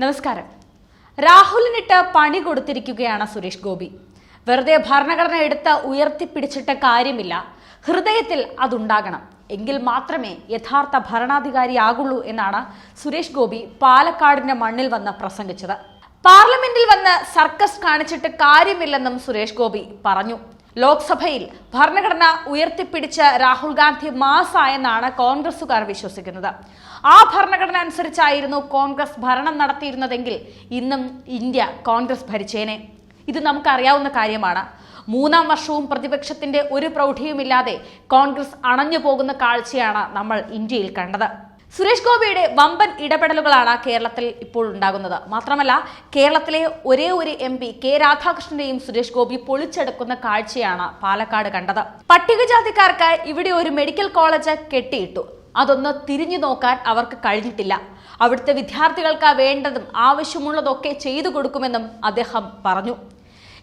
നമസ്കാരം. രാഹുലിനിട്ട് പണി കൊടുത്തിരിക്കുകയാണ് സുരേഷ് ഗോപി. വെറുതെ ഭരണഘടന എടുത്ത് ഉയർത്തിപ്പിടിച്ചിട്ട് കാര്യമില്ല. ഹൃദയത്തിൽ അതുണ്ടാകണം. എങ്കിൽ മാത്രമേ യഥാർത്ഥ ഭരണാധികാരിയാകുള്ളൂ എന്നാണ് സുരേഷ് ഗോപി പാലക്കാടിന്റെ മണ്ണിൽ വന്ന് പ്രസംഗിച്ചത്. പാർലമെന്റിൽ വന്ന് സർക്കസ് കാണിച്ചിട്ട് കാര്യമില്ലെന്നും സുരേഷ് ഗോപി പറഞ്ഞു. ലോക്സഭയിൽ ഭരണഘടന ഉയർത്തിപ്പിടിച്ച രാഹുൽ ഗാന്ധി മാസായെന്നാണ് കോൺഗ്രസുകാർ വിശ്വസിക്കുന്നത്. ആ ഭരണഘടന അനുസരിച്ചായിരുന്നു കോൺഗ്രസ് ഭരണം നടത്തിയിരുന്നതെങ്കിൽ ഇന്നും ഇന്ത്യ കോൺഗ്രസ് ഭരിച്ചേനെ. ഇത് നമുക്കറിയാവുന്ന കാര്യമാണ്. മൂന്നാം വർഷവും പ്രതിപക്ഷത്തിന്റെ ഒരു പ്രൗഢിയുമില്ലാതെ കോൺഗ്രസ് അണഞ്ഞു പോകുന്ന കാഴ്ചയാണ് നമ്മൾ ഇന്ത്യയിൽ കണ്ടത്. സുരേഷ് ഗോപിയുടെ വമ്പൻ ഇടപെടലുകളാണ് കേരളത്തിൽ ഇപ്പോൾ ഉണ്ടാകുന്നത്. മാത്രമല്ല കേരളത്തിലെ ഒരേ ഒരു എം പി കെ രാധാകൃഷ്ണന്റെയും സുരേഷ് ഗോപി പൊളിച്ചെടുക്കുന്ന കാഴ്ചയാണ് പാലക്കാട് കണ്ടത്. പട്ടികജാതിക്കാർക്ക് ഇവിടെ ഒരു മെഡിക്കൽ കോളേജ് കെട്ടിയിട്ടു. അതൊന്ന് തിരിഞ്ഞു നോക്കാൻ അവർക്ക് കഴിഞ്ഞിട്ടില്ല. അവിടുത്തെ വിദ്യാർത്ഥികൾക്ക് വേണ്ടതും ആവശ്യമുള്ളതൊക്കെ ചെയ്തു കൊടുക്കുമെന്നും അദ്ദേഹം പറഞ്ഞു.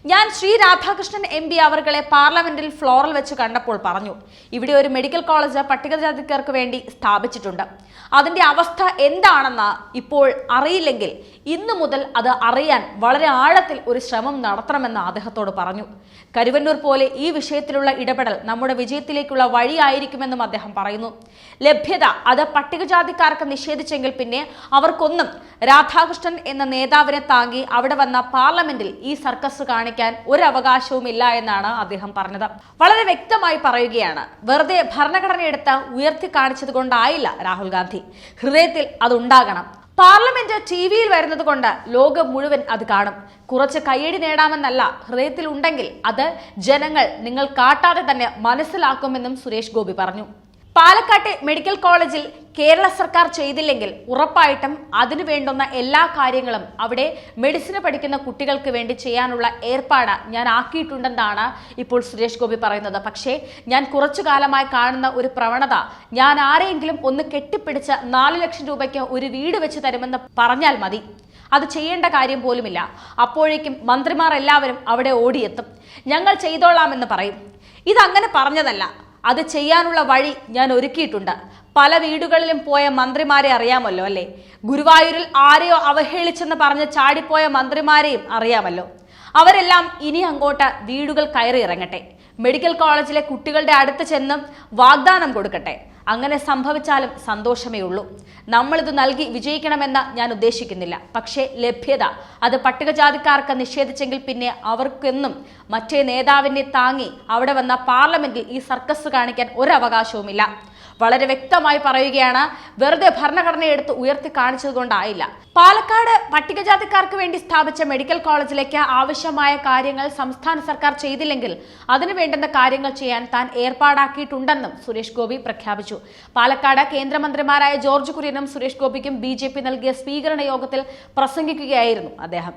ഞാൻ ശ്രീ രാധാകൃഷ്ണൻ എം പി അവർകളെ പാർലമെന്റിൽ ഫ്ലോറിൽ വെച്ച് കണ്ടപ്പോൾ പറഞ്ഞു ഇവിടെ ഒരു മെഡിക്കൽ കോളേജ് പട്ടികജാതിക്കാർക്ക് വേണ്ടി സ്ഥാപിച്ചിട്ടുണ്ട്. അതിന്റെ അവസ്ഥ എന്താണെന്ന് ഇപ്പോൾ അറിയില്ലെങ്കിൽ ഇന്നു മുതൽ അത് അറിയാൻ വളരെ ആഴത്തിൽ ഒരു ശ്രമം നടത്തണമെന്ന് അദ്ദേഹത്തോട് പറഞ്ഞു. കരുവന്നൂർ പോലെ ഈ വിഷയത്തിലുള്ള ഇടപെടൽ നമ്മുടെ വിജയത്തിലേക്കുള്ള വഴിയായിരിക്കുമെന്നും അദ്ദേഹം പറയുന്നു. ലഭ്യത അത് പട്ടികജാതിക്കാർക്ക് നിഷേധിച്ചെങ്കിൽ പിന്നെ അവർക്കൊന്നും രാധാകൃഷ്ണൻ എന്ന നേതാവിനെ താങ്ങി അവിടെ വന്ന പാർലമെന്റിൽ ഈ സർക്കസ് കാണിക്കാൻ ഒരു അവകാശവുമില്ല എന്നാണ് അദ്ദേഹം പറഞ്ഞത്. വളരെ വ്യക്തമായി പറയുകയാണ് വെറുതെ ഭരണഘടനയെടുത്ത് ഉയർത്തി കാണിച്ചത് കൊണ്ടായില്ല രാഹുൽ ഗാന്ധി. ഹൃദയത്തിൽ അതുണ്ടാകണം. പാർലമെന്റ് ടി വിയിൽ വരുന്നത് കൊണ്ട് ലോകം മുഴുവൻ അത് കാണും. കുറച്ച് കയ്യടി നേടാമെന്നല്ല ഹൃദയത്തിൽ ഉണ്ടെങ്കിൽ അത് ജനങ്ങൾ നിങ്ങൾ കാട്ടാതെ തന്നെ മനസ്സിലാക്കുമെന്നും സുരേഷ് ഗോപി പറഞ്ഞു. പാലക്കാട്ടെ മെഡിക്കൽ കോളേജിൽ കേരള സർക്കാർ ചെയ്തില്ലെങ്കിൽ ഉറപ്പായിട്ടും അതിനു വേണ്ടുന്ന എല്ലാ കാര്യങ്ങളും അവിടെ മെഡിസിന് പഠിക്കുന്ന കുട്ടികൾക്ക് വേണ്ടി ചെയ്യാനുള്ള ഏർപ്പാട് ഞാൻ ആക്കിയിട്ടുണ്ടെന്നാണ് ഇപ്പോൾ സുരേഷ് ഗോപി പറയുന്നത്. പക്ഷേ ഞാൻ കുറച്ചു കാലമായി കാണുന്ന ഒരു പ്രവണത ഞാൻ ആരെയെങ്കിലും ഒന്ന് കെട്ടിപ്പിടിച്ച നാല് ലക്ഷം രൂപയ്ക്ക് ഒരു വീട് വെച്ച് തരുമെന്ന് പറഞ്ഞാൽ മതി. അത് ചെയ്യേണ്ട കാര്യം പോലുമില്ല. അപ്പോഴേക്കും മന്ത്രിമാർ എല്ലാവരും അവിടെ ഓടിയെത്തും. ഞങ്ങൾ ചെയ്തോളാമെന്ന് പറയും. ഇതങ്ങനെ പറഞ്ഞതല്ല. അത് ചെയ്യാനുള്ള വഴി ഞാൻ ഒരുക്കിയിട്ടുണ്ട്. പല വീടുകളിലും പോയ മന്ത്രിമാരെ അറിയാമല്ലോ അല്ലേ? ഗുരുവായൂരിൽ ആരെയോ അവഹേളിച്ചെന്ന് പറഞ്ഞ് ചാടിപ്പോയ മന്ത്രിമാരെയും അറിയാമല്ലോ. അവരെല്ലാം ഇനി അങ്ങോട്ട് വീടുകൾ കയറി ഇറങ്ങട്ടെ. മെഡിക്കൽ കോളേജിലെ കുട്ടികളുടെ അടുത്ത് ചെന്നും വാഗ്ദാനം കൊടുക്കട്ടെ. അങ്ങനെ സംഭവിച്ചാലും സന്തോഷമേ ഉള്ളൂ. നമ്മളിത് നൽകി വിജയിക്കണമെന്ന് ഞാൻ ഉദ്ദേശിക്കുന്നില്ല. പക്ഷേ ലഭ്യത അത് പട്ടികജാതിക്കാർക്ക് നിഷേധിച്ചെങ്കിൽ പിന്നെ അവർക്കെന്നും മറ്റേ നേതാവിനെ താങ്ങി അവിടെ വന്ന പാർലമെന്റിൽ ഈ സർക്കസ് കാണിക്കാൻ ഒരവകാശവുമില്ല. വളരെ വ്യക്തമായി പറയുകയാണ് വെറുതെ ഭരണഘടന എടുത്ത് ഉയർത്തി കാണിച്ചത് കൊണ്ടായില്ല പാലക്കാട് പട്ടികജാതിക്കാർക്ക് വേണ്ടി സ്ഥാപിച്ച മെഡിക്കൽ കോളേജിലേക്ക് ആവശ്യമായ കാര്യങ്ങൾ സംസ്ഥാന സർക്കാർ ചെയ്തില്ലെങ്കിൽ അതിനു വേണ്ടുന്ന കാര്യങ്ങൾ ചെയ്യാൻ താൻ ഏർപ്പാടാക്കിയിട്ടുണ്ടെന്നും സുരേഷ് ഗോപി പ്രഖ്യാപിച്ചു. പാലക്കാട് കേന്ദ്രമന്ത്രിമാരായ ജോർജ് കുര്യനും സുരേഷ് ഗോപിക്കും ബി നൽകിയ സ്വീകരണ യോഗത്തിൽ പ്രസംഗിക്കുകയായിരുന്നു അദ്ദേഹം.